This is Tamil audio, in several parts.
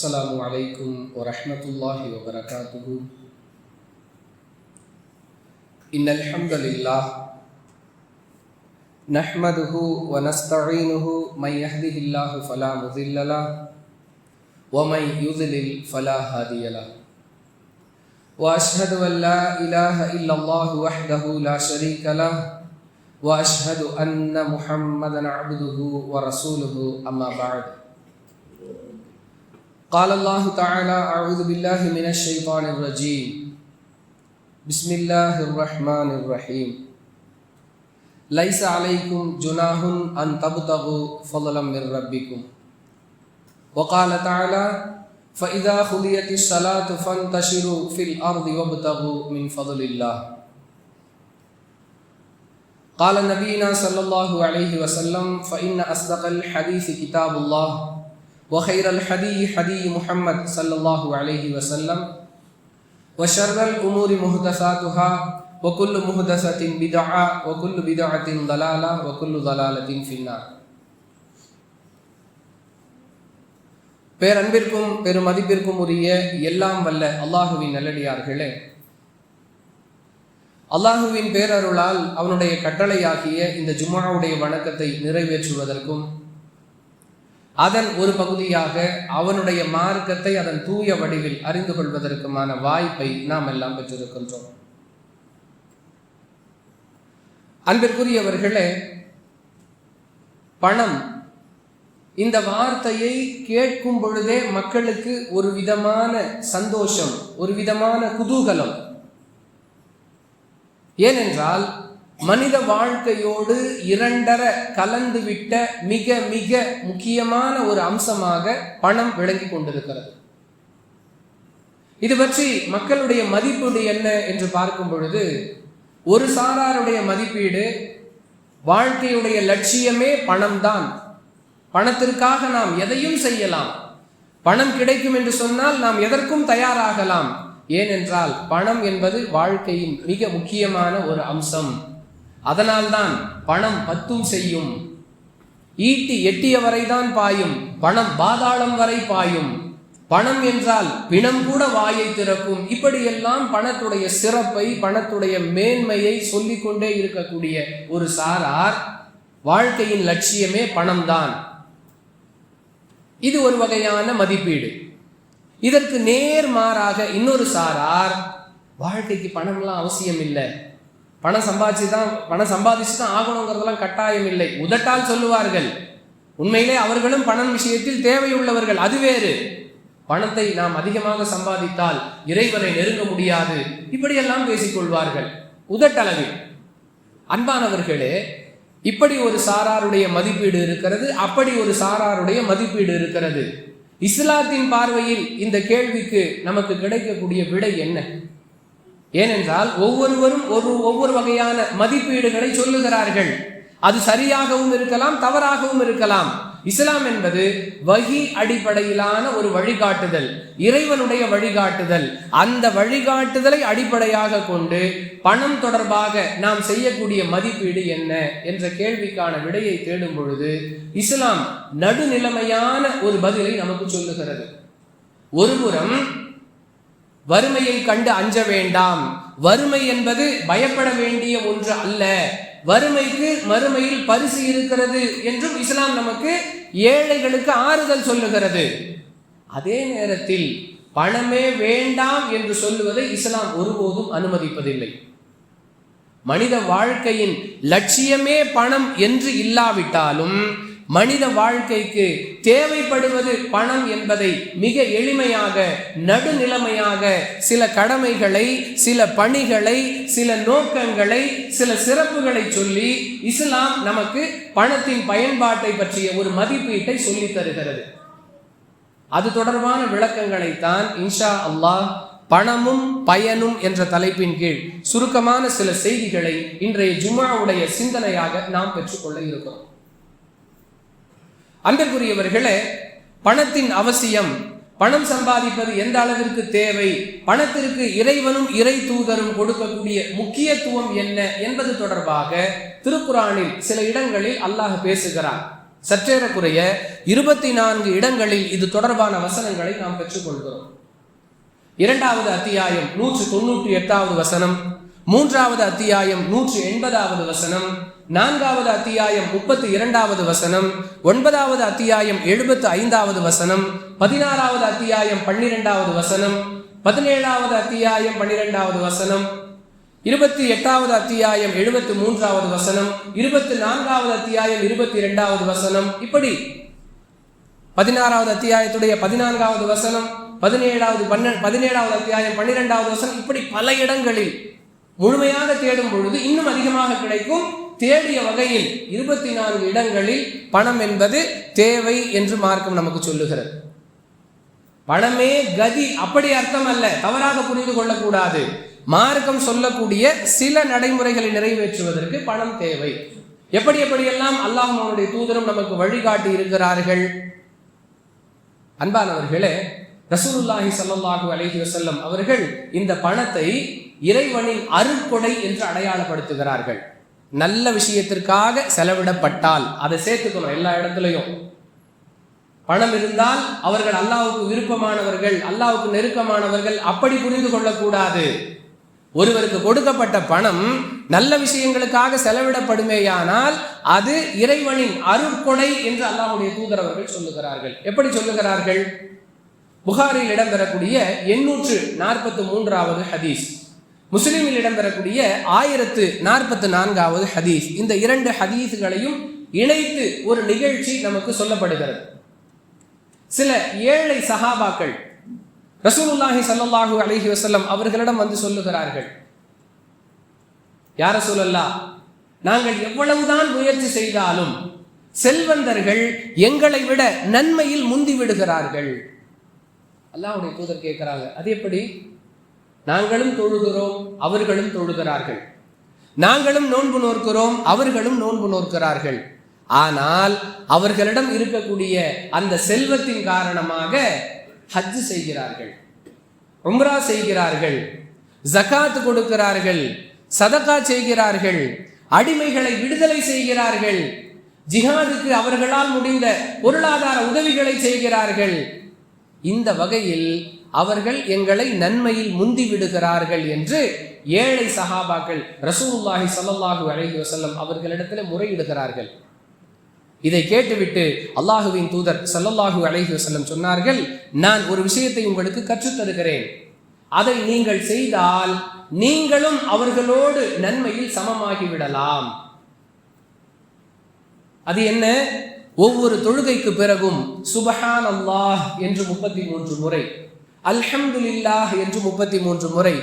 السلام عليكم ورحمة الله وبركاته. إن الحمد لله نحمده ونستعينه من يهده الله فلا مضل له ومن يضلل فلا هادي له. وأشهد أن لا إله إلا الله وحده لا شريك له وأشهد أن محمدا عبده ورسوله أما بعد. قال الله تعالى أعوذ بالله من الشيطان الرجيم. بسم الله الرحمن الرحيم. ليس عليكم جناح أن تبتغوا فضلا من ربكم. وقال تعالى فإذا خذيت الصلاة فانتشروا في الأرض وابتغوا من فضل الله. قال نبينا صلى الله عليه وسلم فإن أصدق الحديث كتاب الله. وخير الحدي حدي محمد صلى الله عليه وسلم وشر الأمور محدثاتها وكل محدثة بدعة وكل بدعة ضلالة وكل ضلالة في النار பேரன்பிற்கும் பெருமதிப்பிற்கும் உரிய எல்லாம் வல்ல அல்லாஹுவின் நல்லடியார்களே அல்லாஹுவின் பேரருளால் அவனுடைய கட்டளையாகிய இந்த ஜும்மாவுடைய வணக்கத்தை நிறைவேற்றுவதற்கும் அதன் ஒரு பகுதியாக அவனுடைய மார்க்கத்தை அதன் தூய வடிவில் அறிந்து கொள்வதற்குமான வாய்ப்பை நாம் எல்லாம் பெற்றிருக்கின்றோம். அன்பிற்குரியவர்களே பணம் இந்த வார்த்தையை கேட்கும் பொழுதே மக்களுக்கு ஒரு விதமான சந்தோஷம் ஒரு விதமான குதூகலம். ஏனென்றால் மனித வாழ்க்கையோடு இரண்டர கலந்துவிட்ட மிக மிக முக்கியமான ஒரு அம்சமாக பணம் விளங்கி கொண்டிருக்கிறது. இது பற்றி மக்களுடைய மதிப்பீடு என்ன என்று பார்க்கும் பொழுது ஒரு சாராருடைய மதிப்பீடு வாழ்க்கையுடைய லட்சியமே பணம்தான். பணத்திற்காக நாம் எதையும் செய்யலாம். பணம் கிடைக்கும் என்று சொன்னால் நாம் எதற்கும் தயாராகலாம். ஏனென்றால் பணம் என்பது வாழ்க்கையின் மிக முக்கியமான ஒரு அம்சம். அதனால்தான் பணம் பத்தும் செய்யும். ஈட்டி எட்டிய வரைதான் பாயும் பணம் பாதாளம் வரை பாயும். பணம் என்றால் பிணம் கூட வாயை திறக்கும். இப்படியெல்லாம் பணத்துடைய சிறப்பை பணத்துடைய மேன்மையை சொல்லிக்கொண்டே இருக்கக்கூடிய ஒரு சாரார் வாழ்க்கையின் லட்சியமே பணம்தான். இது ஒரு வகையான மதிப்பீடு. இதற்கு நேர் மாறாக இன்னொரு சாரார் வாழ்க்கைக்கு பணம்லாம் அவசியம் இல்லை பணம் சம்பாதிச்சு தான் பணம் சம்பாதிச்சு தான் ஆகணுங்கிறதெல்லாம் கட்டாயம் இல்லை. உதட்டால் சொல்லுவார்கள். உண்மையிலே அவர்களும் பணம் விஷயத்தில் தேவையுள்ளவர்கள். அது வேறு. பணத்தை நாம் அதிகமாக சம்பாதித்தால் இறைவனை நெருங்க முடியாது. இப்படியெல்லாம் பேசிக்கொள்வார்கள். உதட்டளவில். அன்பானவர்களே இப்படி ஒரு சாராருடைய மதிப்பீடு இருக்கிறது அப்படி ஒரு சாராருடைய மதிப்பீடு இருக்கிறது. இஸ்லாத்தின் பார்வையில் இந்த கேள்விக்கு நமக்கு கிடைக்கக்கூடிய விடை என்ன? ஏனென்றால் ஒவ்வொருவரும் ஒரு ஒவ்வொரு வகையான மதிப்பீடுகளை சொல்லுகிறார்கள். அது சரியாகவும் இருக்கலாம் தவறாகவும் இருக்கலாம். இஸ்லாம் என்பது வகி அடிப்படையிலான ஒரு வழிகாட்டுதல் இறைவனுடைய வழிகாட்டுதல். அந்த வழிகாட்டுதலை அடிப்படையாக கொண்டு பணம் தொடர்பாக நாம் செய்யக்கூடிய மதிப்பீடு என்ன என்ற கேள்விக்கான விடையை தேடும் பொழுது இஸ்லாம் நடுநிலைமையான ஒரு பதிலை நமக்கு சொல்லுகிறது. ஒருபுறம் வறுமையை கண்டு அஞ்ச வேண்டாம். வறுமை என்பது பயப்பட வேண்டிய ஒன்று அல்ல. வறுமைக்கு மறுமையில் பரிசு இருக்கிறது என்றும் இஸ்லாம் நமக்கு ஏழைகளுக்கு ஆறுதல் சொல்லுகிறது. அதே நேரத்தில் பணமே வேண்டாம் என்று சொல்லுவதை இஸ்லாம் ஒருபோதும் அனுமதிப்பதில்லை. மனித வாழ்க்கையின் லட்சியமே பணம் என்று இல்லாவிட்டாலும் மனித வாழ்க்கைக்கு தேவைப்படுவது பணம் என்பதை மிக எளிமையாக நடுநிலைமையாக சில கடமைகளை சில பணிகளை சில நோக்கங்களை சில சிறப்புகளை சொல்லி இஸ்லாம் நமக்கு பணத்தின் பயன்பாட்டை பற்றிய ஒரு மதிப்பீட்டை சொல்லி தருகிறது. அது தொடர்பான விளக்கங்களைத்தான் இன்ஷா அல்லாஹ் பணமும் பயனும் என்ற தலைப்பின் கீழ் சுருக்கமான சில செய்திகளை இன்றைய ஜும்மாவுடைய சிந்தனையாக நாம் பெற்றுக்கொள்ள இருக்கிறோம். அன்பிற்குரியவர்களே பணத்தின் அவசியம். பணம் சம்பாதிப்பது எந்த அளவிற்கு தேவை? பணத்திற்கு இறைவனும் இறை தூதரும் கொடுக்கக்கூடிய முக்கியத்துவம் என்ன என்பது தொடர்பாக திருக்குறானில் சில இடங்களில் அல்லாஹ் பேசுகிறார் சற்றேறக்குறைய இருபத்தி நான்கு இடங்களில் இது தொடர்பான வசனங்களை நாம் பெற்றுக்கொள்கிறோம். இரண்டாவது அத்தியாயம் நூற்று தொண்ணூற்றி எட்டாவது வசனம். மூன்றாவது அத்தியாயம் நூற்று எண்பதாவது வசனம் நான்காவது அத்தியாயம் முப்பத்தி இரண்டாவது வசனம் ஒன்பதாவது அத்தியாயம் எழுபத்து ஐந்தாவது வசனம் பதினாறாவது அத்தியாயம் பன்னிரெண்டாவது வசனம் பதினேழாவது அத்தியாயம் பன்னிரெண்டாவது வசனம் இருபத்தி எட்டாவது அத்தியாயம் எழுபத்தி மூன்றாவது வசனம் இருபத்தி நான்காவது அத்தியாயம் இருபத்தி இரண்டாவது வசனம். இப்படி பதினாறாவது அத்தியாயத்துடைய பதினான்காவது வசனம் பதினேழாவது பன்ன பதினேழாவது அத்தியாயம் பன்னிரெண்டாவது வசனம் இப்படி பல இடங்களில் முழுமையாக தேடும் பொழுது இன்னும் அதிகமாக கிடைக்கும். தேடிய வகையில் இருபத்தி நான்கு இடங்களில் பணம் என்பது தேவை என்று மார்க்கம் நமக்கு சொல்லுகிறது. பணமே கதி அப்படி அர்த்தம் அல்ல தவறாக புரிந்து கொள்ளக்கூடாது. மார்க்கம் சொல்லக்கூடிய சில நடைமுறைகளை நிறைவேற்றுவதற்கு பணம் தேவை. எப்படி எப்படியெல்லாம் அல்லாஹ் அவனுடைய தூதரும் நமக்கு வழிகாட்டி இருக்கிறார்கள். அன்பானவர்களே ரசூலுல்லாஹி சல்லாஹூ அலஹி வசல்லம் அவர்கள் இந்த பணத்தை இறைவனின் அருட்கொடை என்று அடையாளப்படுத்துகிறார்கள். நல்ல விஷயத்திற்காக செலவிடப்பட்டால் அதை சேர்த்துக்கணும் எல்லா இடத்துலையும். பணம் இருந்தால் அவர்கள் அல்லாவுக்கு விருப்பமானவர்கள் அல்லாவுக்கு நெருக்கமானவர்கள் அப்படி புரிந்து கொள்ளக்கூடாது. ஒருவருக்கு கொடுக்கப்பட்ட பணம் நல்ல விஷயங்களுக்காக செலவிடப்படுமேயானால் அது இறைவனின் அருட்கொடை என்று அல்லாஹுடைய தூதரவர்கள் சொல்லுகிறார்கள். எப்படி சொல்லுகிறார்கள்? புகாரில் இடம்பெறக்கூடிய எண்ணூற்று நாற்பத்து மூன்றாவது ஹதீஸ். முஸ்லீமில் இடம்பெறக்கூடிய ஆயிரத்து நாற்பத்து நான்காவது ஹதீஸ். இந்த இரண்டு ஹதீஸ்களையும் இணைத்து ஒரு நிகழ்ச்சி நமக்கு சொல்லப்படுகிறது. சில ஏழை சஹாபாக்கள் ரசூலுல்லாஹி ஸல்லல்லாஹு அலஹி வசல்லம் அவர்களிடம் வந்து சொல்லுகிறார்கள். யார சொல்லல்லா நாங்கள் எவ்வளவுதான் முயற்சி செய்தாலும் செல்வந்தர்கள் எங்களை விட நன்மையில் முந்தி விடுகிறார்கள். அல்லாஹ்வுடைய தூதர் கேட்கிறாங்க அது எப்படி? நாங்களும் தொழுகிறோம் அவர்களும் தொழுகிறார்கள். நாங்களும் நோன்பு நோக்கிறோம் அவர்களும் நோன்பு நோக்கிறார்கள் ஆனால் அவர்களிடம் இருக்கக்கூடிய அந்த செல்வத்தின் காரணமாக ஹஜ் செய்கிறார்கள். உம்ரா செய்கிறார்கள். ஜகாத் கொடுக்கிறார்கள். சதகா செய்கிறார்கள். அடிமைகளை விடுதலை செய்கிறார்கள். ஜிஹாதுக்கு அவர்களால் முடிந்த பொருளாதார உதவிகளை செய்கிறார்கள். இந்த வகையில் அவர்கள் எங்களை நன்மையில் முந்தி விடுகிறார்கள் என்று ஏழை சஹாபாக்கள் ரசூல்லாஹி சல்லாஹூ அலஹி வசல்லம் அவர்களிடத்தில் முறையிடுகிறார்கள். இதை கேட்டுவிட்டு அல்லாஹுவின் தூதர் சல்லல்லாஹூ அலஹி வசல்லம் சொன்னார்கள் நான் ஒரு விஷயத்தை உங்களுக்கு கற்றுத் தருகிறேன். அதை நீங்கள் செய்தால் நீங்களும் அவர்களோடு நன்மையில் சமமாகி விடலாம். அது என்ன? ஒவ்வொரு தொழுகைக்கு பிறகும் சுபஹான் அல்லாஹ் என்று முப்பத்தி மூன்று முறை அல்ஹம்துலில்லாஹ் என்று முப்பத்தி மூன்று முறை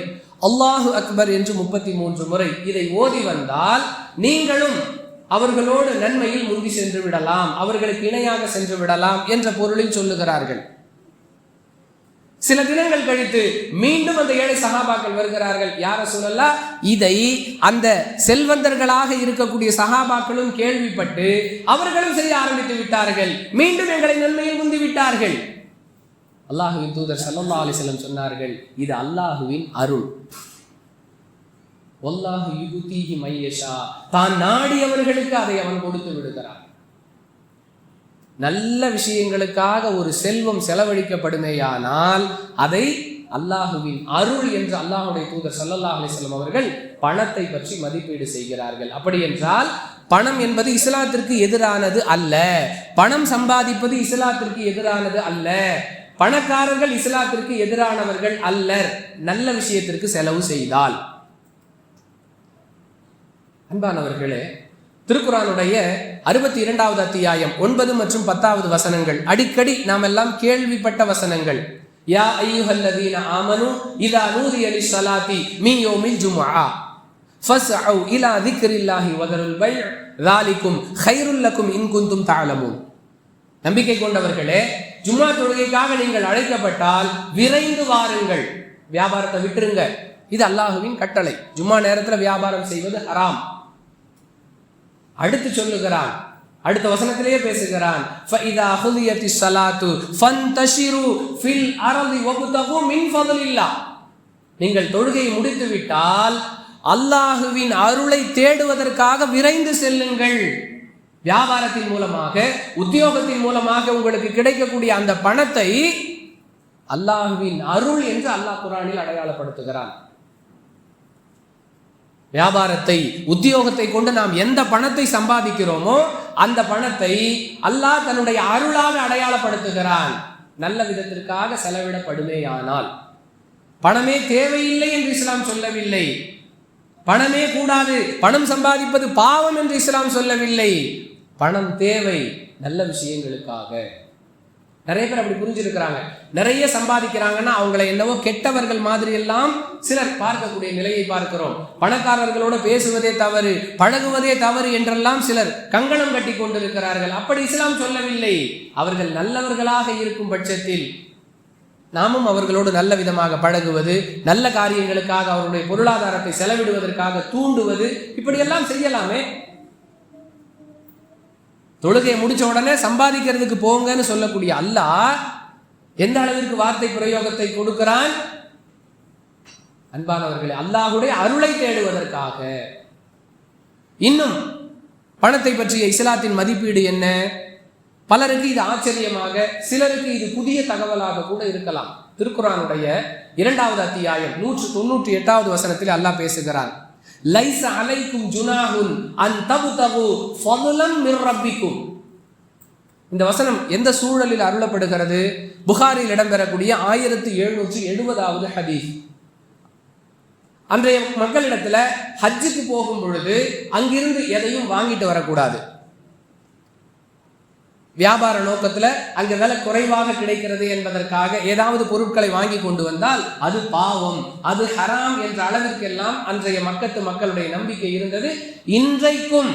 அல்லாஹு அக்பர் என்று முப்பத்தி மூன்று முறை இதை ஓதி வந்தால் நீங்களும் அவர்களோடு நன்மையில் முந்தி சென்று விடலாம் அவர்களுக்கு இணையாக சென்று விடலாம் என்ற பொருளில் சொல்லுகிறார்கள். சில தினங்கள் கழித்து மீண்டும் அந்த ஏழை சகாபாக்கள் வருகிறார்கள். யார சொல்லலாம் இதை அந்த செல்வந்தர்களாக இருக்கக்கூடிய சகாபாக்களும் கேள்விப்பட்டு அவர்களும் செய்ய ஆரம்பித்து விட்டார்கள். மீண்டும் எங்களை நன்மையில் முந்தி விட்டார்கள். அல்லாஹுவின் தூதர் சல்லல்லா அலிசல்லம் சொன்னார்கள் இது அல்லாஹுவின் அருள். ஒல்லாஹு யுகுதீஹி மையஷா தான் நாடியவர்களுக்கு அதை அவன் கொடுத்து விடுகிறான். நல்ல விஷயங்களுக்காக ஒரு செல்வம் செலவழிக்கப்படுமேயானால் அதை அல்லாஹுவின் அருள் என்று அல்லாஹுடைய தூதர் சல்லல்லாஹ் அலிஸ்லாம் அவர்கள் பணத்தை பற்றி மதிப்பீடு செய்கிறார்கள். அப்படி என்றால் பணம் என்பது இஸ்லாத்திற்கு எதிரானது அல்ல. பணம் சம்பாதிப்பது இஸ்லாத்திற்கு எதிரானது அல்ல. பணக்காரர்கள் இஸ்லாத்திற்கு எதிரானவர்கள் அல்லர். நல்ல விஷயத்திற்கு செலவு செய்தால். அன்பானவர்களே திருக்குறானுடைய அறுபத்தி இரண்டாவது அத்தியாயம் ஒன்பது மற்றும் பத்தாவது வசனங்கள். அடிக்கடி நாம் எல்லாம் கேள்விப்பட்ட வசனங்கள். யா ஐயுஹல்லதீன ஆமனு இதா நூதி அலி சலாத்தி மீ யோமில் ஜுமா ஃபஸ்அவு இலா திக்ரில்லாஹி வதருல் பை ذلكم خير لكم إن நம்பிக்கை கொண்டவர்களே ஜும்மா தொழுகைக்காக நீங்கள் அழைக்கப்பட்டால் விரைந்து வாருங்கள். வியாபாரத்தை விட்டுருங்க. இது அல்லாஹுவின் கட்டளை. ஜும்மா நேரத்தில் வியாபாரம் செய்வது ஹராம். அடுத்து சொல்லுகிறான். அடுத்த வசனத்திலேயே பேசுகிறான். ஃபைதா ஹுதியத்தி சலாத்து ஃபன்தஷிரு ஃபில் அரதி வபுதகு மின் ஃபதலில்லா நீங்கள் தொழுகையை முடித்து விட்டால் அல்லாஹுவின் அருளை தேடுவதற்காக விரைந்து செல்லுங்கள். வியாபாரத்தின் மூலமாக உத்தியோகத்தின் மூலமாக உங்களுக்கு கிடைக்கக்கூடிய அந்த பணத்தை அல்லாஹுவின் அருள் என்று அல்லாஹ் குரானில் அடையாளப்படுத்துகிறான். வியாபாரத்தை உத்தியோகத்தை கொண்டு நாம் எந்த பணத்தை சம்பாதிக்கிறோமோ அந்த பணத்தை அல்லாஹ் தன்னுடைய அருளாக அடையாளப்படுத்துகிறான். நல்ல விதத்திற்காக செலவிடப்படுமேயானால். பணமே தேவையில்லை என்று இஸ்லாம் சொல்லவில்லை. பணமே கூடாது. பணம் சம்பாதிப்பது பாவம் என்று இஸ்லாம் சொல்லவில்லை. பணம் தேவை நல்ல விஷயங்களுக்காக. நிறைய பேர் அப்படி புரிஞ்சிருக்கிறாங்க. நிறைய சம்பாதிக்கிறாங்கன்னா அவங்கள என்னவோ கெட்டவர்கள் மாதிரி எல்லாம் சிலர் பார்க்கக்கூடிய நிலையை பார்க்கிறோம். பணக்காரர்களோட பேசுவதே தவறு பழகுவதே தவறு என்றெல்லாம் சிலர் கங்கணம் கட்டி கொண்டிருக்கிறார்கள். அப்படி இஸ்லாம் சொல்லவில்லை. அவர்கள் நல்லவர்களாக இருக்கும் பட்சத்தில் நாமும் அவர்களோடு நல்ல விதமாக பழகுவது நல்ல காரியங்களுக்காக அவருடைய பொருளாதாரத்தை செலவிடுவதற்காக தூண்டுவது இப்படியெல்லாம் செய்யலாமே? தொழுகையை முடிச்ச உடனே சம்பாதிக்கிறதுக்கு போங்கன்னு சொல்லக்கூடிய அல்லாஹ் எந்த அளவிற்கு வார்த்தை பிரயோகத்தை கொடுக்கிறான்? அன்பானவர்களே அல்லாஹுடைய அருளை தேடுவதற்காக. இன்னும் பணத்தை பற்றிய இஸ்லாத்தின் மதிப்பீடு என்ன? பலருக்கு இது ஆச்சரியமாக சிலருக்கு இது புதிய தகவலாக கூட இருக்கலாம். திருக்குறானுடைய இரண்டாவது அத்தியாயம் நூற்று தொண்ணூற்றி எட்டாவது வசனத்தில் அல்லாஹ் பேசுகிறார் லைச அலைக்கும் ஜுனாஹுன் அன் தபு தபு ஃபதுலம் மிர்ரப்பிக்கும் இந்த வசனம் எந்த சூழலில் அருளப்படுகிறது? புகாரில் இடம்பெறக்கூடிய ஆயிரத்தி எழுநூற்றி எழுபதாவது ஹதீஸ். அன்றைய மக்களிடத்துல ஹஜ்ஜுக்கு போகும் பொழுது அங்கிருந்து எதையும் வாங்கிட்டு வரக்கூடாது. வியாபார நோக்கத்தில் அங்கே விலை குறைவாக கிடைக்கிறது என்பதற்காக ஏதாவது பொருட்களை வாங்கி கொண்டு வந்தால் அது பாவம் அது ஹராம் என்ற அளவிற்கெல்லாம் அன்றைய மக்கத்து மக்களுடைய நம்பிக்கை இருந்தது. இன்றைக்கும்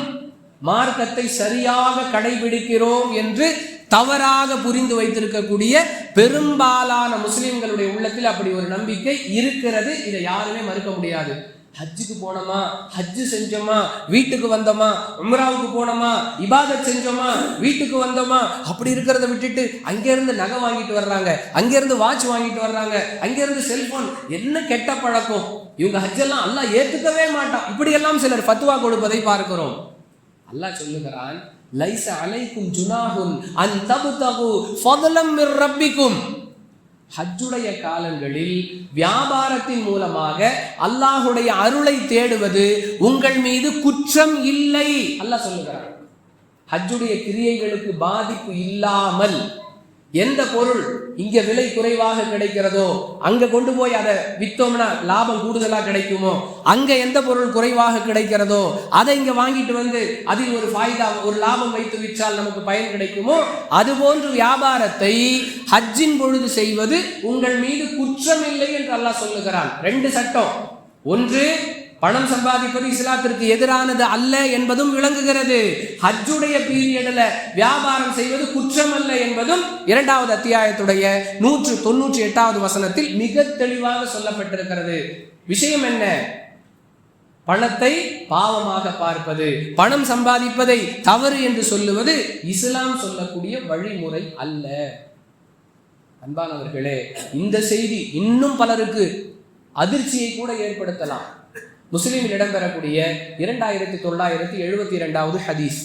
மார்க்கத்தை சரியாக கடைபிடிக்கிறோம் என்று தவறாக புரிந்து வைத்திருக்கக்கூடிய பெரும்பாலான முஸ்லிம்களுடைய உள்ளத்தில் அப்படி ஒரு நம்பிக்கை இருக்கிறது. இதை யாருமே மறுக்க முடியாது. ஹஜ்ஜுக்கு போனோமா? ஹஜ்ஜு செஞ்சோமா? வீட்டுக்கு வந்தோமா? உம்ராவுக்கு போனோமா? இபாதத் செஞ்சோமா? வீட்டுக்கு வந்தோமா? அப்படி இருக்கிறத விட்டுட்டு அங்கேருந்து நகை வாங்கிட்டு வர்றாங்க. அங்கேருந்து வாட்ச் வாங்கிட்டு வர்றாங்க. அங்கேருந்து செல்போன். என்ன கெட்ட பழக்கம்? இவங்க ஹஜ்ஜெல்லாம் அல்லா ஏற்றுக்கவே மாட்டான். இப்படியெல்லாம் சிலர் ஃபத்துவா கொடுப்பதை பார்க்கிறோம். அல்லாஹ் சொல்லுகிறான் லைச அலைக்கும் ஜுனாகும் அன் தபுதகு ஃபதலம் மிர் ரப்பிக்கும். ஹஜ்ஜுடைய காலங்களில் வியாபாரத்தின் மூலமாக அல்லாஹுடைய அருளை தேடுவது உங்கள் மீது குற்றம் இல்லை. அல்லாஹ் சொல்லுகிறார் ஹஜ்ஜுடைய கிரியைகளுக்கு பாதிப்பு இல்லாமல் எந்த பொருள் இங்க விலை குறைவாக கிடைக்கிறதோ அங்க கொண்டு போய் அதை வித்தோம்னா லாபம் கூடுதலா கிடைக்குமோ அங்க எந்த பொருள் குறைவாக கிடைக்கிறதோ அதை இங்க வாங்கிட்டு வந்து அதில் ஒரு ஃபாய்தா ஒரு லாபம் வைத்து விற்றால் நமக்கு பயன் கிடைக்குமோ அது போன்று வியாபாரத்தை ஹஜ்ஜின் பொழுது செய்வது உங்கள் மீது குற்றம் இல்லை என்று அல்லாஹ் சொல்லுகிறான். ரெண்டு சட்டம். ஒன்று பணம் சம்பாதிப்பது இஸ்லாத்திற்கு எதிரானது அல்ல என்பதும் விளங்குகிறது. ஹஜ்ஜுடைய பீரியடில் வியாபாரம் செய்வது குற்றம் அல்ல என்பதும் இரண்டாவது அத்தியாயத்துடைய நூற்று தொன்னூற்றி எட்டாவது வசனத்தில் மிக தெளிவாக சொல்லப்பட்டிருக்கிறது. விஷயம் என்ன? பணத்தை பாவமாக பார்ப்பது பணம் சம்பாதிப்பதை தவறு என்று சொல்லுவது இஸ்லாம் சொல்லக்கூடிய வழிமுறை அல்ல. அன்பானவர்களே இந்த செய்தி இன்னும் பலருக்கு அதிர்ச்சியை கூட ஏற்படுத்தலாம். முஸ்லீமில் இடம்பெறக்கூடிய இரண்டாயிரத்தி தொள்ளாயிரத்தி எழுபத்தி இரண்டாவது ஹதீஸ்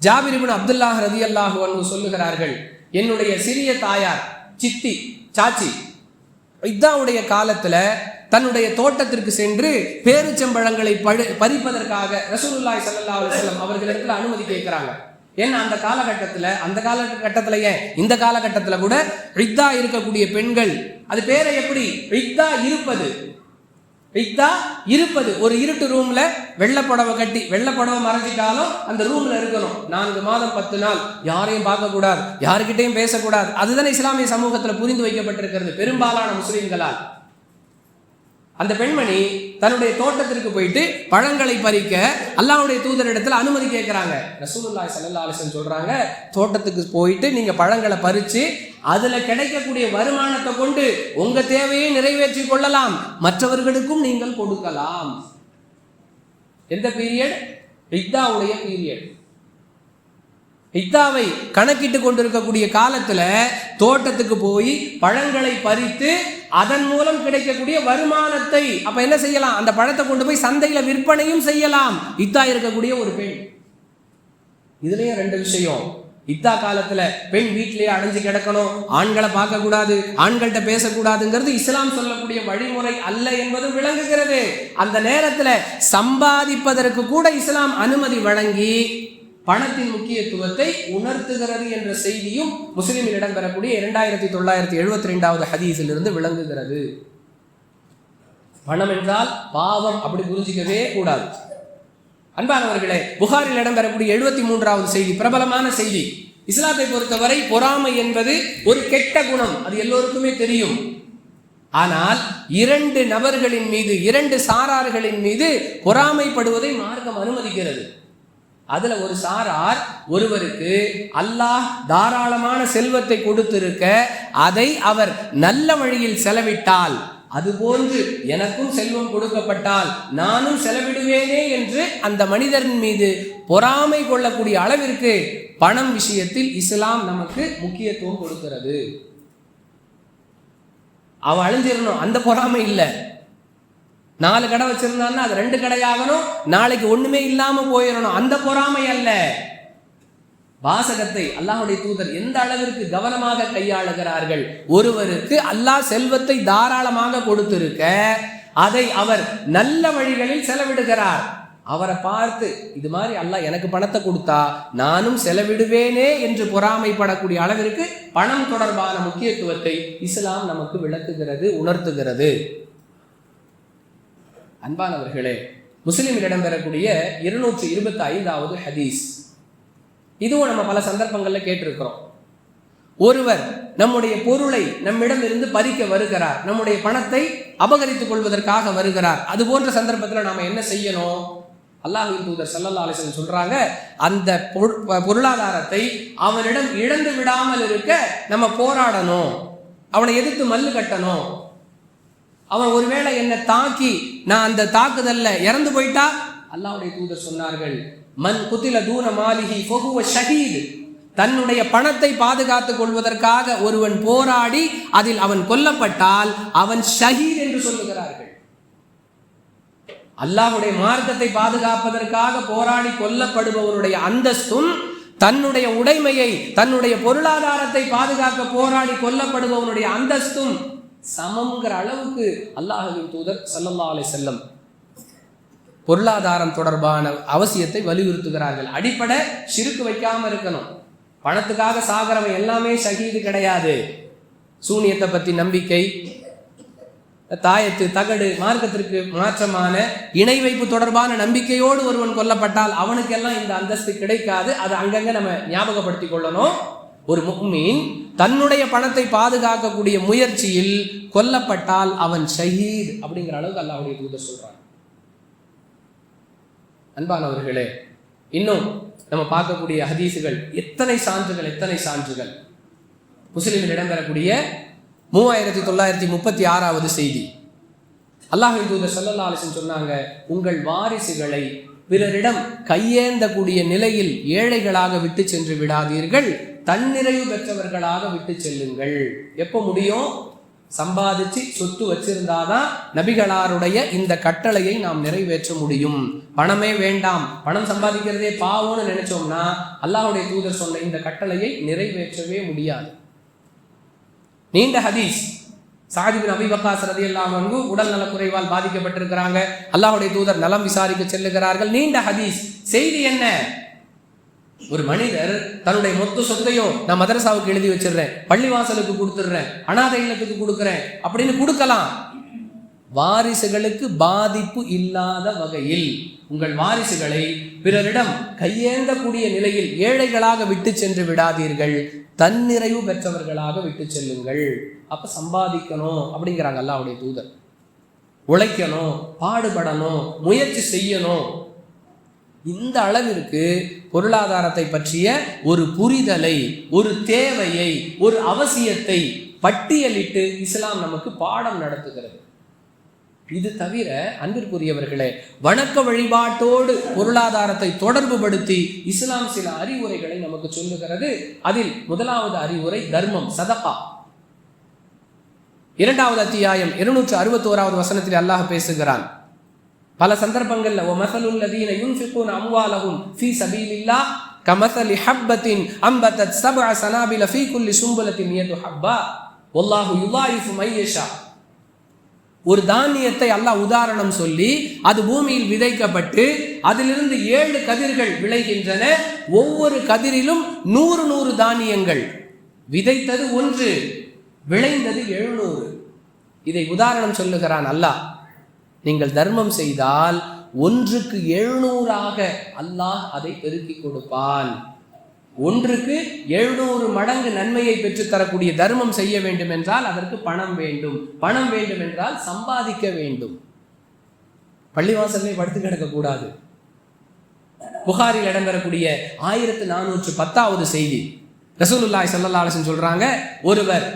ஜாபிரிபின் அப்துல்லாஹ் ரதி அல்லாஹு அன்பு சொல்லுகிறார்கள் என்னுடைய சிறிய தாயார் சித்தி சாச்சி இதாவுடைய காலத்துல தன்னுடைய தோட்டத்திற்கு சென்று பேரிச்சம்பழங்களை பழு பறிப்பதற்காக ரசூலுல்லாய் சல்லா அலுவலம் அவர்களிடத்துல அனுமதி கேட்கிறாங்க. ஏன்னா அந்த காலகட்டத்தில் அந்த காலகட்டத்தில் ஏன்? இந்த காலகட்டத்தில் கூட ரித்தா இருக்கக்கூடிய பெண்கள் அது பேரை எப்படி? ரித்தா இருப்பது. ரிக்தா இருப்பது. ஒரு இருட்டு ரூம்ல வெள்ளை புடவை கட்டி வெள்ளை புடவை மறைஞ்சிட்டாலும் அந்த ரூம்ல இருக்கணும். நான்கு மாதம் பத்து நாள். யாரையும் பார்க்கக்கூடாது. யாருக்கிட்டையும் பேசக்கூடாது. அதுதான் இஸ்லாமிய சமூகத்தில் புரிந்து வைக்கப்பட்டிருக்கிறது. பெரும்பாலான முஸ்லீம்களால். அந்த பெண்மணி தன்னுடைய தோட்டத்திற்கு போயிட்டு பழங்களை பறிக்க அல்லாவுடைய தூதரிடத்தில் அனுமதி கேட்குறாங்க ரசூலுல்லாஹி சல்லா அலிசன் சொல்றாங்க தோட்டத்துக்கு போயிட்டு நீங்க பழங்களை பறிச்சு அதுல கிடைக்கக்கூடிய வருமானத்தை கொண்டு உங்க தேவையை நிறைவேற்றி கொள்ளலாம். மற்றவர்களுக்கும் நீங்கள் கொடுக்கலாம். எந்த பீரியட் இத்தாவுடைய பீரியட் இத்தாவை கணக்கிட்டு கொண்டிருக்கக்கூடிய காலத்துல தோட்டத்துக்கு போய் பழங்களை பறித்து அதன் மூலம் கிடைக்கக்கூடிய வருமானத்தை அப்ப என்ன செய்யலாம்? அந்த பழத்தை கொண்டு போய் சந்தையில விற்பனையும் செய்யலாம். இத்தா இருக்கக்கூடிய ஒரு பெண். இதுலயும் ரெண்டு விஷயம். இத்தா காலத்துல பெண் வீட்டிலேயே அடைஞ்சு கிடக்கணும். ஆண்களை பார்க்க கூடாது ஆண்கள்கிட்ட பேசக்கூடாதுங்கிறது இஸ்லாம் சொல்லக்கூடிய வழிமுறை அல்ல என்பதும் விளங்குகிறது. அந்த நேரத்துல சம்பாதிப்பதற்கு கூட இஸ்லாம் அனுமதி வழங்கி பணத்தின் முக்கியத்துவத்தை உணர்த்துகிறது என்ற செய்தியும் முஸ்லீமில் இடம்பெறக்கூடிய இரண்டாயிரத்தி தொள்ளாயிரத்தி எழுபத்தி ரெண்டாவது ஹதீஸில் இருந்து விளங்குகிறது. பணம் என்றால் பாவம் அப்படி புரிஞ்சிக்கவே கூடாது. அன்பானவர்களே புகாரில் இடம்பெறக்கூடிய எழுபத்தி மூன்றாவது செய்தி பிரபலமான செய்தி. இஸ்லாத்தை பொறுத்தவரை பொறாமை என்பது ஒரு கெட்ட குணம் அது எல்லோருக்குமே தெரியும். ஆனால் இரண்டு நபர்களின் மீது இரண்டு சாரார்களின் மீது பொறாமைப்படுவதை மார்க்கம் அனுமதிக்கிறது. அதுல ஒரு சாரார் ஒருவருக்கு அல்லாஹ் தாராளமான செல்வத்தை கொடுத்திருக்க அதை அவர் நல்ல வழியில் செலவிட்டால் அதுபோன்று எனக்கும் செல்வம் கொடுக்கப்பட்டால் நானும் செலவிடுவேனே என்று அந்த மனிதரின் மீது பொறாமை கொள்ளக்கூடிய அளவிற்கு பணம் விஷயத்தில் இஸ்லாம் நமக்கு முக்கியத்துவம் கொடுக்கிறது. அவன் அழிஞ்சிடணும். அந்த பொறாமை இல்லை. நாலு கடை வச்சிருந்தான்னா அது ரெண்டு கடையாகணும். நாளைக்கு ஒண்ணுமே இல்லாம போயிடணும். அந்த பொறாமை அல்ல. வாசகத்தை அல்லாஹுடைய தூதர் எந்த அளவிற்கு கவனமாக கையாளுகிறார்கள்? ஒருவருக்கு அல்லாஹ் செல்வத்தை தாராளமாக கொடுத்திருக்க அதை அவர் நல்ல வழிகளில் செலவிடுகிறார். அவரை பார்த்து இது மாதிரி அல்லாஹ் எனக்கு பணத்தை கொடுத்தா நானும் செலவிடுவேனே என்று பொறாமைப்படக்கூடிய அளவிற்கு பணம் தொடர்பான முக்கியத்துவத்தை இஸ்லாம் நமக்கு விளக்குகிறது உணர்த்துகிறது. அன்பானவர்களே முஸ்லிமில் இடம்பெறக்கூடிய இருநூற்றி இருபத்தி ஐந்தாவது ஹதீஸ். இதுவும் நம்ம பல சந்தர்ப்பங்களில் கேட்டிருக்கிறோம். ஒருவர் நம்முடைய பொருளை நம்மிடம் இருந்து பறிக்க வருகிறார் நம்முடைய பணத்தை அபகரித்துக் கொள்வதற்காக வருகிறார் அது போன்ற சந்தர்ப்பத்தில் நாம் என்ன செய்யணும்? அல்லாஹின் தூதர் சல்லல்லா அலிசன் சொல்றாங்க அந்த பொருளாதாரத்தை அவனிடம் இழந்து விடாமல் இருக்க நம்ம போராடணும். அவனை எதிர்த்து மல்லு கட்டணும். அவன் ஒருவேளை என்னை தாக்கி நான் அந்த தாக்குதல்ல இறந்து போயிட்டா? அல்லாவுடைய தூதர் சொன்னார்கள் மன் குத்தில தூன மாலிகி பொகுவ ஷஹீது. தன்னுடைய பணத்தை பாதுகாத்துக் கொள்வதற்காக ஒருவன் போராடி அதில் அவன் கொல்லப்பட்டால் அவன் ஷஹீத் என்று சொல்லுகிறார்கள். அல்லாஹுடைய மார்க்கத்தை பாதுகாப்பதற்காக போராடி கொல்லப்படுபவருடைய அந்தஸ்தும் தன்னுடைய உடைமையை தன்னுடைய பொருளாதாரத்தை பாதுகாக்க போராடி கொல்லப்படுபவனுடைய அந்தஸ்தும் சமங்கிற அளவுக்கு அல்லாஹ்வின் தூதர் ஸல்லல்லாஹு அலை செல்லம் பொருளாதாரம் தொடர்பான அவசியத்தை வலியுறுத்துகிறார்கள். அடிப்படை சிறுக்கு வைக்காம இருக்கணும். பணத்துக்காக சாகிறவன் எல்லாமே ஷகீது கிடையாது. சூனியத்தை பத்தி நம்பிக்கை தாயத்து தகடு மார்க்கத்திற்கு மாற்றமான இணை வைப்பு தொடர்பான நம்பிக்கையோடு ஒருவன் கொல்லப்பட்டால் அவனுக்கெல்லாம் இந்த அந்தஸ்து கிடைக்காது. அதை அங்கங்க நம்ம ஞாபகப்படுத்திக் கொள்ளணும். ஒரு முக்மீன் தன்னுடைய பணத்தை பாதுகாக்கக்கூடிய முயற்சியில் கொல்லப்பட்டால் அவன் ஷஹீத் அப்படிங்கிற அளவுக்கு அல்லாஹ்வுடைய தூதர் சொல்றான். அன்பானவர்களே இன்னும் நம்ம பார்க்கக்கூடிய ஹதீஸுகள் எத்தனை சான்றுகள் எத்தனை சான்றுகள்? முஸ்லிமில் இடம்பெறக்கூடிய மூவாயிரத்தி தொள்ளாயிரத்தி முப்பத்தி ஆறாவது செய்தி. அல்லாஹின் தூதர் ஸல்லல்லாஹு அலைஹி சொன்னாங்க உங்கள் வாரிசுகளை பிறரிடம் கையேந்தக்கூடிய நிலையில் ஏழைகளாக விட்டு சென்று விடாதீர்கள். தன்னிறைவு பெற்றவர்களாக விட்டு செல்லுங்கள். எப்போ முடியும்? சம்பாதிச்சு சொத்து வச்சிருந்தாதான் நபிகளாருடைய இந்த கட்டளையை நாம் நிறைவேற்ற முடியும். பணமே வேண்டாம். பணம் சம்பாதிக்கிறதே பாவம்னு நினைச்சோம்னா அல்லாஹுடைய தூதர் சொன்ன இந்த கட்டளையை நிறைவேற்றவே முடியாது. நீண்ட ஹதீஸ். சாதிபின் அபிபக்காஸ் ரதியல்லாஹு அன்ஹு உடல் நலக்குறைவால் பாதிக்கப்பட்டிருக்கிறாங்க. அல்லாஹுடைய தூதர் நலம் விசாரிக்க செல்லுகிறார்கள். நீண்ட ஹதீஸ். செய்தி என்ன? ஒரு மனிதர் தன்னுடைய மொத்த சொத்தையும் நான் மதரசாவுக்கு எழுதி வச்சிடுறேன் பள்ளிவாசலுக்கு கொடுத்துடுறேன் அனாதை இல்லத்துக்கு கொடுக்குறேன் அப்படின்னு கொடுக்கலாம். வாரிசுகளுக்கு பாதிப்பு இல்லாத வகையில் உங்கள் வாரிசுகளை பிறரிடம் கையேந்தக்கூடிய நிலையில் ஏழைகளாக விட்டு சென்று விடாதீர்கள் தன்னிறைவு பெற்றவர்களாக விட்டு செல்லுங்கள். அப்ப சம்பாதிக்கணும் அப்படிங்கிறாங்க அல்லாஹ்வுடைய தூதர். உழைக்கணும் பாடுபடணும் முயற்சி செய்யணும். இந்த அளவிற்கு பொருளாதாரத்தை பற்றிய ஒரு புரிதலை ஒரு தேவையை ஒரு அவசியத்தை பட்டியலிட்டு இஸ்லாம் நமக்கு பாடம் நடத்துகிறது. இது தவிர அன்பிற்குரியவர்களே வணக்க வழிபாட்டோடு பொருளாதாரத்தை தொடர்புபடுத்தி இஸ்லாம் சில அறிவுரைகளை நமக்கு சொல்லுகிறது. அதில் முதலாவது அறிவுரை தர்மம் சதகா இரண்டாவது அத்தியாயம் இருநூற்று அறுபத்தோராவது வசனத்தில் அல்லாஹ் பேசுகிறான். பல சந்தர்ப்பங்களில் ஓ மசலுல் லதீன யுன்ஃபிகூன அம்வாலஹும் ஃபீ சபீலில்லா கமசலி ஹப்பத்தின் அம்பத்தத் சபா சனாபில ஃபீ குல்லி சும்பலத்தின் மியது ஹப்பா. ஒல்லாஹு யுவாயிஃபு மையஷா. ஒரு தானியத்தை அல்லாஹ் உதாரணம் சொல்லி அது பூமியில் விதைக்கப்பட்டு அதிலிருந்து ஏழு கதிர்கள் விளைகின்றன. ஒவ்வொரு கதிரிலும் நூறு நூறு தானியங்கள். விதைத்தது ஒன்று விளைந்தது எழுநூறு. இதை உதாரணம் சொல்லுகிறான் அல்லாஹ். நீங்கள் தர்மம் செய்தால் ஒன்றுக்கு எழுநூறாக அல்லாஹ் அதை பெருக்கி கொடுப்பான். ஒன்றுக்கு எழுநூறு மடங்கு நன்மையை பெற்றுத்தரக்கூடிய தர்மம் செய்ய வேண்டும் என்றால் அதற்கு பணம் வேண்டும். பணம் வேண்டும் என்றால் சம்பாதிக்க வேண்டும். பள்ளிவாசலே படுத்து கிடக்கக்கூடாது புகாரில் இடம்பெறக்கூடிய ஆயிரத்து நானூற்று பத்தாவது செய்தி. ரசூலுல்லாய் சல்லா அலிசன் சொல்றாங்க ஒருவர்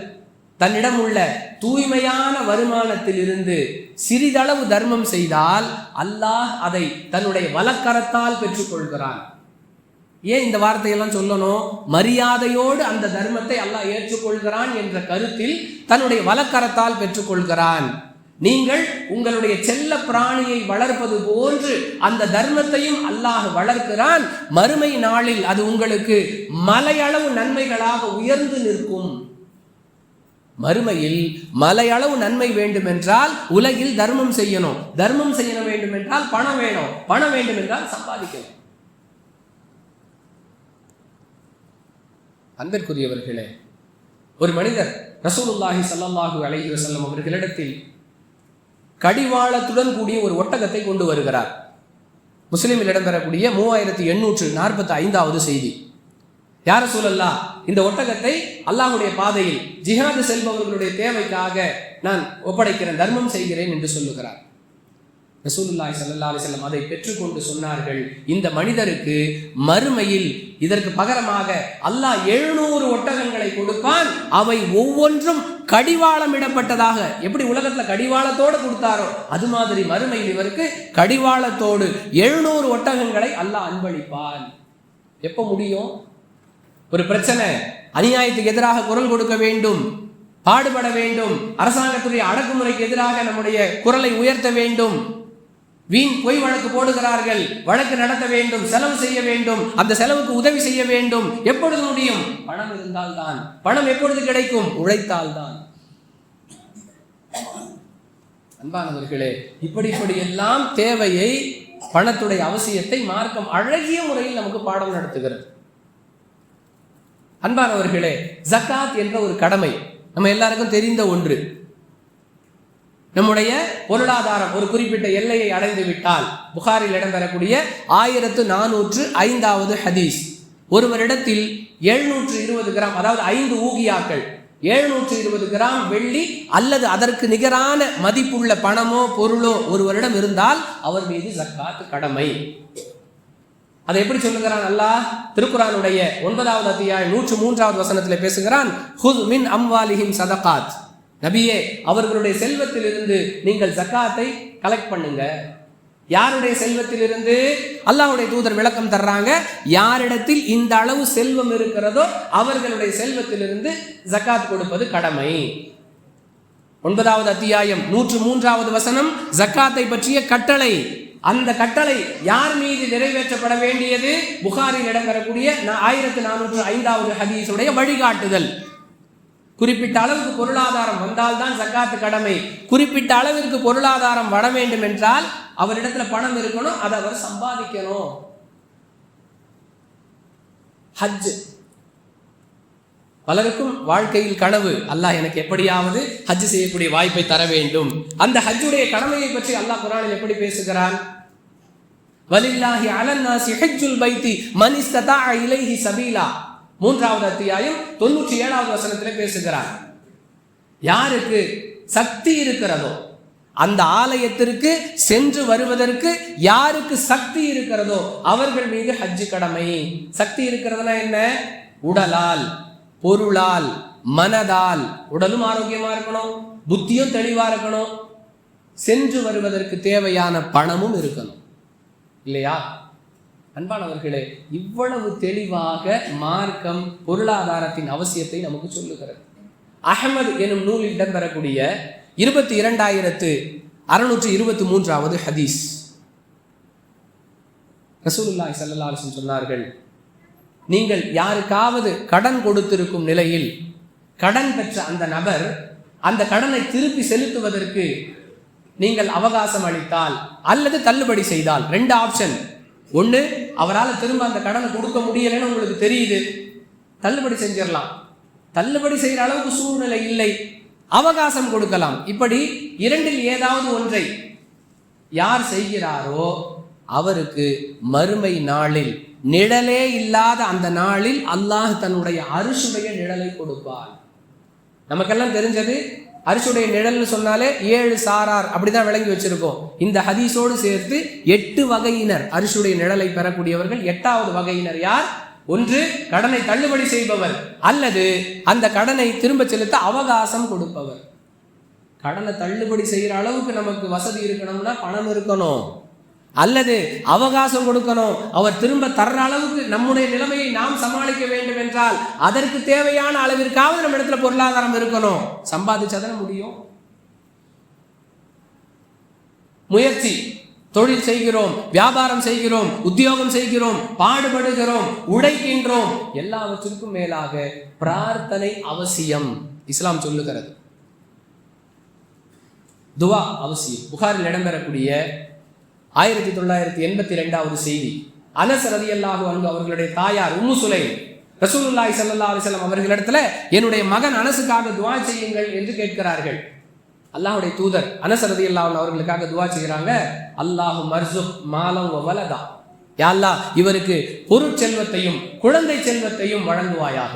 தன்னிடம் உள்ள தூய்மையான வருமானத்தில் இருந்து சிறிதளவு தர்மம் செய்தால் அல்லாஹ் அதை தன்னுடைய வலக்கரத்தால் பெற்றுக்கொள்கிறான். ஏன் இந்த வார்த்தையெல்லாம் சொல்லணும்? மரியாதையோடு அந்த தர்மத்தை அல்லாஹ் ஏற்றுக்கொள்கிறான் என்ற கருத்தில் தன்னுடைய வலக்கரத்தால் பெற்றுக்கொள்கிறான். நீங்கள் உங்களுடைய செல்ல பிராணியை வளர்ப்பது போன்று அந்த தர்மத்தையும் அல்லாஹ் வளர்க்கிறான். மறுமை நாளில் அது உங்களுக்கு மலையளவு நன்மைகளாக உயர்ந்து நிற்கும். மறுமையில் மலையளவு நன்மை வேண்டும் என்றால் உலகில் தர்மம் செய்யணும். தர்மம் செய்ய வேண்டும் என்றால் பணம் வேணும். பணம் வேண்டும் என்றால் சம்பாதிக்கணும். அன்பிற்குரியவர்களே ஒரு மனிதர் ரசூலுல்லாஹி சல்லாஹூ அலஹி வசல்லம் அவர்களிடத்தில் கடிவாளத்துடன் கூடிய ஒரு ஒட்டகத்தை கொண்டு வருகிறார். முஸ்லிமில் இடம்பெறக்கூடிய மூவாயிரத்தி எண்ணூற்று நாற்பத்தி ஐந்தாவது செய்தி. யார சூழல்லா இந்த ஒட்டகத்தை அல்லாஹுடைய பாதையில் ஜிஹாது செல்பவர்களுடைய தேவைக்காக நான் ஒப்படைக்கிறேன் தர்மம் செய்கிறேன் என்று சொல்லுகிறார். ரசூலுல்லாய் சல்லா அலைஹி அதை பெற்றுக்கொண்டு சொன்னார்கள். இந்த மனிதருக்கு மறுமையில் இதற்கு பகரமாக அல்லாஹ் எழுநூறு ஒட்டகங்களை கொடுப்பான். அவை ஒவ்வொன்றும் கடிவாளம் இடப்பட்டதாக எப்படி உலகத்துல கடிவாளத்தோடு கொடுத்தாரோ அது மாதிரி மறுமையில் இவருக்கு கடிவாளத்தோடு எழுநூறு ஒட்டகங்களை அல்லாஹ் அன்பளிப்பான். எப்போ முடியும்? ஒரு பிரச்சனை. அநியாயத்துக்கு எதிராக குரல் கொடுக்க வேண்டும். பாடுபட வேண்டும். அரசாங்கத்துடைய அடக்குமுறைக்கு எதிராக நம்முடைய குரலை உயர்த்த வேண்டும். வீண் பொய் வழக்கு போடுகிறார்கள். வழக்கு நடத்த வேண்டும். செலவு செய்ய வேண்டும். அந்த செலவுக்கு உதவி செய்ய வேண்டும். எப்பொழுது முடியும்? பணம் இருந்தால் தான் பணம் எப்பொழுது கிடைக்கும்? உழைத்தால் தான் அன்பானவர்களே இப்படி இப்படி எல்லாம் தேவையை பணத்துடைய அவசியத்தை மார்க்கம் அழகிய முறையில் நமக்கு பாடம் நடத்துகிறது. அன்பானவர்களே ஜக்காத் என்ற ஒரு கடமை நம்ம எல்லாருக்கும் தெரிந்த ஒன்று. நம்முடைய பொருளாதாரம் ஒரு குறிப்பிட்ட எல்லையை அடைந்து விட்டால் புகாரில் இடம்பெறக்கூடிய ஆயிரத்து நானூற்று ஐந்தாவது ஹதீஸ். ஒருவரிடத்தில் எழுநூற்று இருபது கிராம் அதாவது ஐந்து ஊகியாக்கள் எழுநூற்று இருபது கிராம் வெள்ளி அல்லது அதற்கு நிகரான மதிப்புள்ள பணமோ பொருளோ ஒருவரிடம் இருந்தால் அவர் மீது ஜக்காத்து கடமை. அதை எப்படி சொல்லுகிறான் அல்லாஹ்? திருக்குறானுடைய ஒன்பதாவது அத்தியாயம் நூற்று மூன்றாவது வசனத்தில் பேசுகிறான் ஹுஸ் மின் அம்வாலிஹிம் சதகாத். நபியே அவர்களுடைய செல்வத்திலிருந்து நீங்கள் ஜக்காத்தை கலெக்ட் பண்ணுங்க. யாருடைய செல்வத்திலிருந்து? அல்லாஹுடைய தூதர் விளக்கம் தர்றாங்க யாரிடத்தில் இந்த அளவு செல்வம் இருக்கிறதோ அவர்களுடைய செல்வத்திலிருந்து ஜக்காத் கொடுப்பது கடமை. ஒன்பதாவது அத்தியாயம் நூற்று மூன்றாவது வசனம் ஜக்காத்தை பற்றிய கட்டளை. அந்த கட்டளை யார் மீது நிறைவேற்றப்பட வேண்டியது? புகாரில் இடம்பெறக்கூடிய ஆயிரத்தி நானூற்று ஐந்தாவது ஹதீஸுடைய வழிகாட்டுதல். குறிப்பிட்ட அளவுக்கு பொருளாதாரம் வந்தால்தான் சக்காத்து கடமை. குறிப்பிட்ட அளவிற்கு பொருளாதாரம் வர வேண்டும் என்றால் அவரிடத்துல பணம் இருக்கணும் அதை அவர் சம்பாதிக்கணும். ஹஜ். பலருக்கும் வாழ்க்கையில் கனவு. அல்லாஹ் எனக்கு எப்படியாவது ஹஜ் செய்யக்கூடிய வாய்ப்பை தர வேண்டும். அந்த ஹஜ்ஜுடைய கடமையை பற்றி அல்லாஹ் குரானில் எப்படி பேசுகிறான்? வலில்லாஹி அலன்னாசி ஹெஜ்ஜுல் பைத்தி மனிஸ்ததா இலைஹி சபீலா. மூன்றாவது அத்தியாயம் தொண்ணூற்றி ஏழாவது வசனத்திலே பேசுகிறார். யாருக்கு சக்தி இருக்கிறதோ அந்த ஆலயத்திற்கு சென்று வருவதற்கு யாருக்கு சக்தி இருக்கிறதோ அவர்கள் மீது ஹஜ்ஜு கடமை. சக்தி இருக்கிறதுனா என்ன? உடலால் பொருளால் மனதால். உடலும் ஆரோக்கியமா இருக்கணும் புத்தியும் தெளிவா இருக்கணும். சென்று வருவதற்கு தேவையான பணமும் இருக்கணும். இல்லையா? அன்பானவர்களே இவ்வளவு தெளிவாக மார்க்கம் பொருளாதாரத்தின் அவசியத்தை நமக்கு சொல்லுகிறது. அகமது எனும் நூலில் இடம்பெறக்கூடிய இருபத்தி இரண்டாயிரத்து அறுநூற்று இருபத்தி மூன்றாவது ஹதீஸ். ரசூலுல்லாய் ஸல்லல்லாஹு சொன்னார்கள் நீங்கள் யாருக்காவது கடன் கொடுத்திருக்கும் நிலையில் கடன் பெற்ற அந்த நபர் அந்த கடனை திருப்பி செலுத்துவதற்கு நீங்கள் அவகாசம் அளித்தால் அல்லது தள்ளுபடி செய்தால். ரெண்டு ஆப்ஷன் ஒன்று அவரால் திரும்ப அந்த கடனை கொடுக்க முடியலைன்னு உங்களுக்கு தெரியுது. தள்ளுபடி செஞ்சிடலாம். தள்ளுபடி செய்கிற அளவுக்கு சூழ்நிலை இல்லை. அவகாசம் கொடுக்கலாம். இப்படி இரண்டில் ஏதாவது ஒன்றை யார் செய்கிறாரோ அவருக்கு மறுமை நாளில் நிழலே இல்லாத அந்த நாளில் அல்லாஹ் தன்னுடைய அரிசுடைய நிழலை கொடுப்பார் நமக்கெல்லாம் தெரிஞ்சது அரிசுடைய நிழல்னு சொன்னாலே ஏழு சாரார் அப்படிதான் விளங்கி வச்சிருக்கோம். இந்த ஹதீஸோடு சேர்த்து எட்டு வகையினர் அரிசுடைய நிழலை பெறக்கூடியவர்கள். எட்டாவது வகையினர் யார்? ஒன்று கடனை தள்ளுபடி செய்பவர். அல்லது அந்த கடனை திரும்ப செலுத்த அவகாசம் கொடுப்பவர். கடனை தள்ளுபடி செய்கிற அளவுக்கு நமக்கு வசதி இருக்கணும்னா பணம் இருக்கணும். அல்லது அவகாசம் கொடுக்கணும். அவர் திரும்ப தர்ற அளவுக்கு நம்முடைய நிலைமையை நாம் சமாளிக்க வேண்டும் என்றால் அதற்கு தேவையான அளவிற்காவது நம்ம இடத்துல பொருளாதாரம் இருக்கணும். சம்பாதிச்சாதானே முடியும். முயற்சி தொழில் செய்கிறோம் வியாபாரம் செய்கிறோம் உத்தியோகம் செய்கிறோம் பாடுபடுகிறோம் உழைக்கின்றோம். எல்லாவற்றிற்கும் மேலாக பிரார்த்தனை அவசியம். இஸ்லாம் சொல்லுகிறது. துவா அவசியம். புகாரில் இடம்பெறக்கூடிய ஆயிரத்தி தொள்ளாயிரத்தி எண்பத்தி ரெண்டாவது செய்தி. அனஸ் ரதி அல்லாஹு அன்பு அவர்களுடைய தாயார் உம்மு சுலை ரசூலுல்லாய் சல்லா அலிசல்லாம் அவர்களிடத்துல என்னுடைய மகன் அனசுக்காக துவா செய்யுங்கள் என்று கேட்கிறார்கள். அல்லாஹுடைய தூதர் அனஸ் ரதி அல்லாஹ் அவர்களுக்காக துவா செய்கிறாங்க அல்லாஹு மர்சுக் மாலம் வலதா. யா அல்லாஹ் இவருக்கு பொருட்செல்வத்தையும் குழந்தை செல்வத்தையும் வழங்குவாயாக.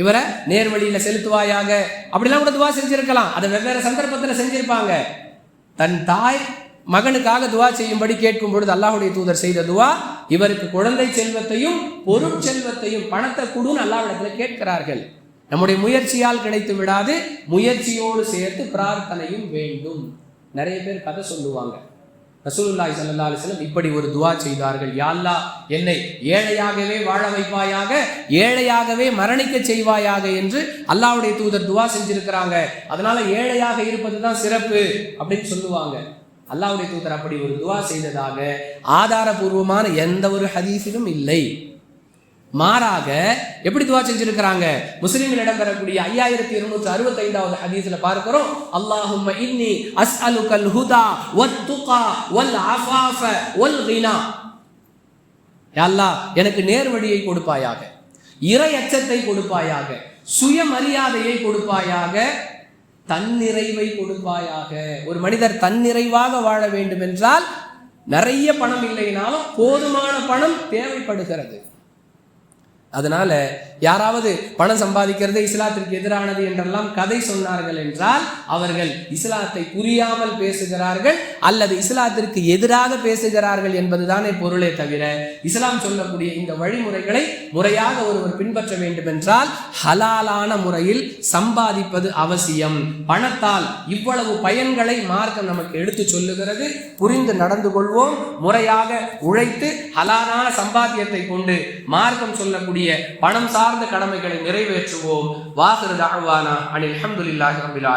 இவரை நேர்வழியில செலுத்துவாயாக. அப்படிலாம் கூட துவா செஞ்சிருக்கலாம். அதை வெவ்வேறு சந்தர்ப்பத்தில் செஞ்சிருப்பாங்க. தன் தாய் மகனுக்காக துவா செய்யும்படி கேட்கும் பொழுது அல்லாஹுடைய தூதர் செய்த துவா இவருக்கு குழந்தை செல்வத்தையும் பொருட்செல்வத்தையும் பணத்தை கொடுன்னு அல்லாஹ்விடத்துல கேட்கிறார்கள். நம்முடைய முயற்சியால் கிடைத்து விடாது முயற்சியோடு சேர்த்து பிரார்த்தனையும் வேண்டும். நிறைய பேர் கதை சொல்லுவாங்க. ரசூலுல்லாய் சல்லா அலிஸ்லம் இப்படி ஒரு துவா செய்தார்கள். யா என்னை ஏழையாகவே வாழ வைப்பாயாக ஏழையாகவே மரணிக்க செய்வாயாக என்று அல்லாவுடைய தூதர் துவா செஞ்சிருக்கிறாங்க. அதனால ஏழையாக இருப்பது தான் சிறப்பு அப்படின்னு சொல்லுவாங்க. அல்லாவுடைய தூதர் அப்படி ஒரு துவா செய்ததாக ஆதாரபூர்வமான எந்த ஒரு ஹதீஸிலும் இல்லை. மாறாக எப்படி துவா செஞ்சிருக்கிறாங்க? முஸ்லிம்கள் இடம்பெறக்கூடிய ஐயாயிரத்தி இருநூத்தி அறுபத்தி ஐந்தாவது ஹதீஸ்ல பார்க்கிறோம் அல்லாஹும் இன்னி அஸ்அலுகல் ஹுதா வத் துகா வல் அஃபாஃப வல் ரீனா யா அல்லாஹ் எனக்கு நேர்வழியை கொடுப்பாயாக இறை அச்சத்தை கொடுப்பாயாக சுயமரியாதையை கொடுப்பாயாக தன்னிறைவை கொடுப்பாயாக. ஒரு மனிதர் தன்னிறைவாக வாழ வேண்டும் என்றால் நிறைய பணம் இல்லைனாலும் போதுமான பணம் தேவைப்படுகிறது. அதனால யாராவது பணம் சம்பாதிக்கிறது இஸ்லாத்திற்கு எதிரானது என்றெல்லாம் கதை சொன்னார்கள் என்றால் அவர்கள் இஸ்லாத்தை புரியாமல் பேசுகிறார்கள் அல்லது இஸ்லாத்திற்கு எதிராக பேசுகிறார்கள் என்பதுதானே பொருளே தவிர இஸ்லாம் சொல்லக்கூடிய இந்த வழிமுறைகளை முறையாக ஒருவர் பின்பற்ற வேண்டும் என்றால் ஹலாலான முறையில் சம்பாதிப்பது அவசியம். பணத்தால் இவ்வளவு பயன்களை மார்க்கம் நமக்கு எடுத்து சொல்லுகிறது. புரிந்து நடந்து கொள்வோம். முறையாக உழைத்து ஹலாலான சம்பாத்தியத்தை கொண்டு மார்க்கம் சொல்லக்கூடிய பணம் சார்ந்த கடமைகளை நிறைவேற்றுவோம். வாசரு தாழ்வானா அனில் அஹமதுல்லாஹி ரபில்